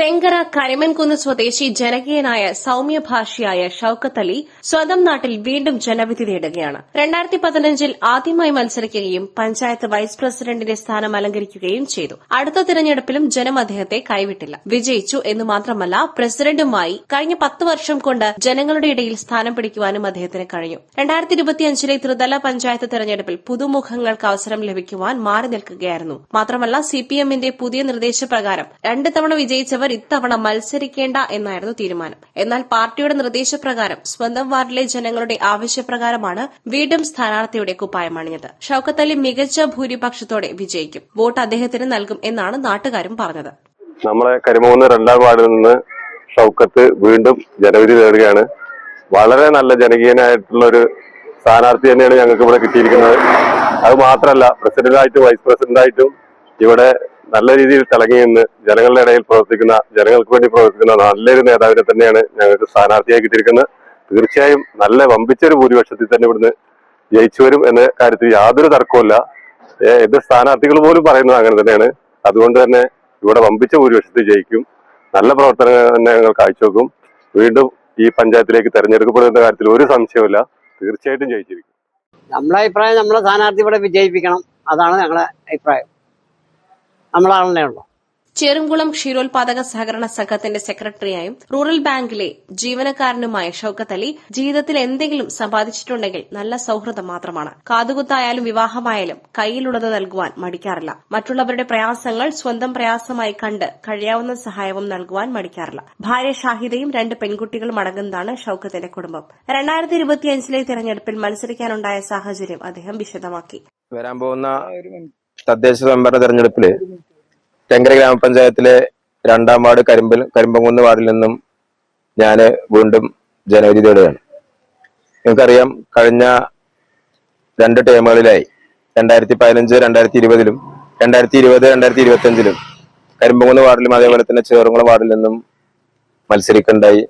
തെങ്കര കരിമൻകുന്ന് സ്വദേശി ജനകീയനായ സൌമ്യ ഭാഷയായ ഷൌക്കത്ത് അലി സ്വന്തം നാട്ടിൽ വീണ്ടും ജനവിധി നേടുകയാണ്. രണ്ടായിരത്തി പതിനഞ്ചിൽ ആദ്യമായി മത്സരിക്കുകയും പഞ്ചായത്ത് വൈസ് പ്രസിഡന്റിന്റെ സ്ഥാനം അലങ്കരിക്കുകയും ചെയ്തു. അടുത്ത തിരഞ്ഞെടുപ്പിലും ജനം അദ്ദേഹത്തെ കൈവിട്ടില്ല. വിജയിച്ചു എന്ന് മാത്രമല്ല പ്രസിഡന്റുമായി കഴിഞ്ഞ പത്ത് വർഷം കൊണ്ട് ജനങ്ങളുടെ ഇടയിൽ സ്ഥാനം പിടിക്കുവാനും അദ്ദേഹത്തിന് കഴിഞ്ഞു. രണ്ടായിരത്തി ഇരുപത്തിയഞ്ചിലെ ത്രിതല പഞ്ചായത്ത് തെരഞ്ഞെടുപ്പിൽ പുതുമുഖങ്ങൾക്ക് അവസരം ലഭിക്കുവാൻ മാറി നിൽക്കുകയായിരുന്നു. മാത്രമല്ല സിപിഎമ്മിന്റെ പുതിയ നിർദ്ദേശപ്രകാരം രണ്ട് തവണ വിജയിച്ചവർ ഇത്തവണ മത്സരിക്കേണ്ട എന്നായിരുന്നു തീരുമാനം. എന്നാൽ പാർട്ടിയുടെ നിർദ്ദേശപ്രകാരം സ്വന്തം വാർഡിലെ ജനങ്ങളുടെ ആവശ്യപ്രകാരമാണ് വീണ്ടും സ്ഥാനാർത്ഥിയുടെ കുപ്പായമണിഞ്ഞത്. ഷൌക്കത്ത് അലി മികച്ച ഭൂരിപക്ഷത്തോടെ വിജയിക്കും. വോട്ട് അദ്ദേഹത്തിന് നൽകും എന്നാണ് നാട്ടുകാരും പറഞ്ഞത്. നമ്മളെ കരിമൂന്ന് രണ്ടാം വാർഡിൽ നിന്ന് ഷൌക്കത്ത് വീണ്ടും ജനവിധി നേടുകയാണ് വളരെ നല്ല ജനകീയനായിട്ടുള്ള ഒരു സ്ഥാനാർത്ഥി തന്നെയാണ് ഞങ്ങൾക്ക് ഇവിടെ കിട്ടിയിരിക്കുന്നത്. അത് മാത്രമല്ല പ്രസിഡന്റായിട്ടും വൈസ് പ്രസിഡന്റായിട്ടും ഇവിടെ നല്ല രീതിയിൽ തിളങ്ങി നിന്ന് ജനങ്ങളുടെ ഇടയിൽ പ്രവർത്തിക്കുന്ന ജനങ്ങൾക്ക് വേണ്ടി പ്രവർത്തിക്കുന്ന നല്ലൊരു നേതാവിനെ തന്നെയാണ് ഞങ്ങൾക്ക് സ്ഥാനാർത്ഥിയായി കിട്ടിയിരിക്കുന്നത്. തീർച്ചയായും നല്ല വമ്പിച്ചൊരു ഭൂരിപക്ഷത്തിൽ തന്നെ ഇവിടുന്ന് ജയിച്ചു വരും എന്ന കാര്യത്തിൽ യാതൊരു തർക്കവുമില്ല. എന്ത് സ്ഥാനാർത്ഥികൾ പോലും പറയുന്നത് അങ്ങനെ തന്നെയാണ്. അതുകൊണ്ട് തന്നെ ഇവിടെ വമ്പിച്ച ഭൂരിപക്ഷത്തിൽ ജയിക്കും. നല്ല പ്രവർത്തനങ്ങൾ തന്നെ ഞങ്ങൾ കാഴ്ചവെക്കും. വീണ്ടും ഈ പഞ്ചായത്തിലേക്ക് തെരഞ്ഞെടുക്കപ്പെടുന്ന കാര്യത്തിൽ ഒരു സംശയമില്ല തീർച്ചയായിട്ടും ജയിച്ചിരിക്കും. നമ്മളെ അഭിപ്രായം നമ്മളെ സ്ഥാനാർത്ഥി ഇവിടെ വിജയിപ്പിക്കണം. അതാണ് ഞങ്ങളുടെ അഭിപ്രായം. നമ്മളാളെ ഉള്ളു. ചെറുംകുളം ക്ഷീരോത്പാദക സഹകരണ സംഘത്തിന്റെ സെക്രട്ടറിയായും റൂറൽ ബാങ്കിലെ ജീവനക്കാരനുമായ ഷൌക്കത്ത് അലി ജീവിതത്തിൽ എന്തെങ്കിലും സമ്പാദിച്ചിട്ടുണ്ടെങ്കിൽ നല്ല സൌഹൃദം മാത്രമാണ്. കാതുകുത്തായാലും വിവാഹമായാലും കയ്യിലുള്ളത് നൽകുവാൻ മടിക്കാറില്ല. മറ്റുള്ളവരുടെ പ്രയാസങ്ങൾ സ്വന്തം പ്രയാസമായി കണ്ട് കഴിയാവുന്ന സഹായവും നൽകുവാൻ മടിക്കാറില്ല. ഭാര്യ ഷാഹിദയും രണ്ട് പെൺകുട്ടികളും അടങ്ങുന്നതാണ് ഷൌക്കത്തിന്റെ കുടുംബം. രണ്ടായിരത്തി ഇരുപത്തിയഞ്ചിലെ തെരഞ്ഞെടുപ്പിൽ മത്സരിക്കാനുണ്ടായ സാഹചര്യം അദ്ദേഹം വിശദമാക്കി. വരാൻ പോകുന്ന തദ്ദേശ സ്വയംഭരണ തെരഞ്ഞെടുപ്പിൽ തെങ്കര ഗ്രാമപഞ്ചായത്തിലെ രണ്ടാം വാർഡ് കരിമ്പൽ കരിമ്പങ്കുന്ന് വാർഡിൽ നിന്നും ഞാൻ വീണ്ടും ജനവിധി തേടുകയാണ് നിങ്ങൾക്കറിയാം കഴിഞ്ഞ രണ്ട് ടേമുകളിലായി. രണ്ടായിരത്തി പതിനഞ്ച് രണ്ടായിരത്തി ഇരുപതിലും രണ്ടായിരത്തി ഇരുപത് രണ്ടായിരത്തി ഇരുപത്തി അഞ്ചിലും കരിമ്പങ്കുന്ന് വാർഡിലും അതേപോലെ തന്നെ ചേറുകുളം വാർഡിൽ നിന്നും മത്സരിക്കണ്ടായി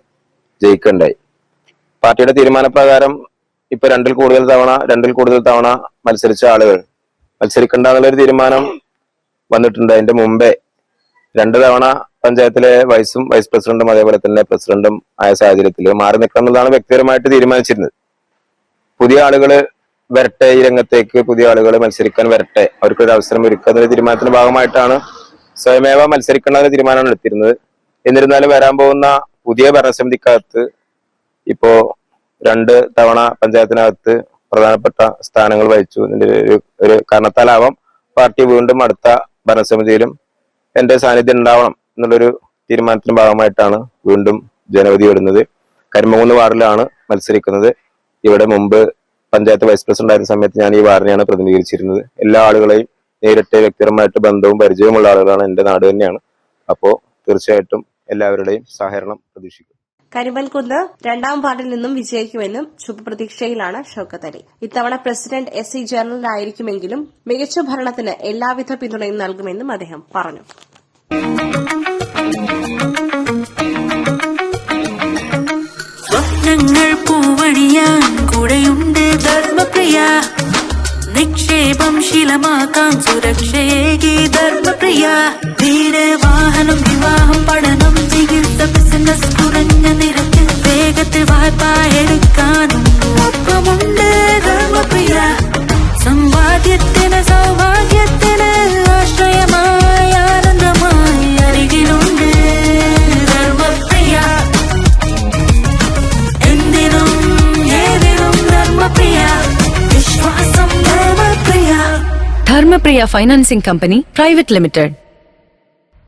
ജയിക്കണ്ടായി പാർട്ടിയുടെ തീരുമാനപ്രകാരം ഇപ്പൊ രണ്ടിൽ കൂടുതൽ തവണ രണ്ടിൽ കൂടുതൽ തവണ മത്സരിച്ച ആളുകൾ മത്സരിക്കണ്ട എന്നുള്ളൊരു തീരുമാനം വന്നിട്ടുണ്ട്. അതിന്റെ മുമ്പേ രണ്ട് തവണ പഞ്ചായത്തിലെ വൈസും വൈസ് പ്രസിഡന്റും അതേപോലെ തന്നെ പ്രസിഡന്റും ആയ സാഹചര്യത്തിൽ മാറി നിൽക്കണം എന്നുള്ളതാണ് വ്യക്തിപരമായിട്ട് തീരുമാനിച്ചിരുന്നത്. പുതിയ ആളുകൾ വരട്ടെ ഈ രംഗത്തേക്ക് പുതിയ ആളുകൾ മത്സരിക്കാൻ വരട്ടെ. അവർക്കൊരു അവസരം ഒരുക്കുക എന്നൊരു തീരുമാനത്തിന്റെ ഭാഗമായിട്ടാണ് സ്വയമേവ മത്സരിക്കണമെന്ന തീരുമാനമാണ് എടുത്തിരുന്നത്. എന്നിരുന്നാലും വരാൻ പോകുന്ന പുതിയ ഭരണസമിതിക്കകത്ത് ഇപ്പോ രണ്ട് തവണ പഞ്ചായത്തിനകത്ത് പ്രധാനപ്പെട്ട സ്ഥാനങ്ങൾ വഹിച്ചു. ഒരു കാരണത്താലാവാം. പാർട്ടി വീണ്ടും അടുത്ത ഭരണസമിതിയിലും എന്റെ സാന്നിധ്യം ഉണ്ടാവണം എന്നുള്ളൊരു തീരുമാനത്തിന്റെ ഭാഗമായിട്ടാണ് വീണ്ടും ജനവധി വരുന്നത്. കരിമൂന്ന് വാർഡിലാണ് മത്സരിക്കുന്നത്. ഇവിടെ മുമ്പ് പഞ്ചായത്ത് വൈസ് പ്രസിഡന്റ് ആയിരുന്ന സമയത്ത് ഞാൻ ഈ വാർഡിനെയാണ് പ്രതിനിധീകരിച്ചിരുന്നത്. എല്ലാ ആളുകളെയും നേരിട്ട് വ്യക്തിപരമായിട്ട് ബന്ധവും പരിചയമുള്ള ആളുകളാണ് എന്റെ നാട് തന്നെയാണ്. അപ്പോ തീർച്ചയായിട്ടും എല്ലാവരുടെയും സഹകരണം പ്രതീക്ഷിക്കും കരിമ്പൻകുന്ന് രണ്ടാം വാർഡിൽ നിന്നും വിജയിക്കുമെന്നും ശുഭപ്രതീക്ഷയിലാണ് ഷൌക്കത്ത് ഇത്തവണ പ്രസിഡന്റ് എസ് സി ജനറലായിരിക്കുമെങ്കിലും മികച്ച ഭരണത്തിന് എല്ലാവിധ പിന്തുണയും നൽകുമെന്നും അദ്ദേഹം പറഞ്ഞു. സ്വപ്നങ്ങൾ പൂവണിയാൻ ധർമ്മപ്രിയ. നിക്ഷേപം ശീലമാക്കാൻ സുരക്ഷയേകി ധർമ്മപ്രിയ. വീട് വാഹനം വിവാഹം പഠനം എടുക്കാനും ഒപ്പമുണ്ട് ധർമ്മപ്രിയ സമ്പാദ്യത്തിന് സൗഭാഗ്യത്തിന് ആശ്രയമായ ആനന്ദമായി അരികിലുണ്ട് ധർമ്മപ്രിയ എന്തിനും ഏതിനും ധർമ്മപ്രിയ വിശ്വാസം Dharmapriya Dharmapriya Financing Company Private Limited.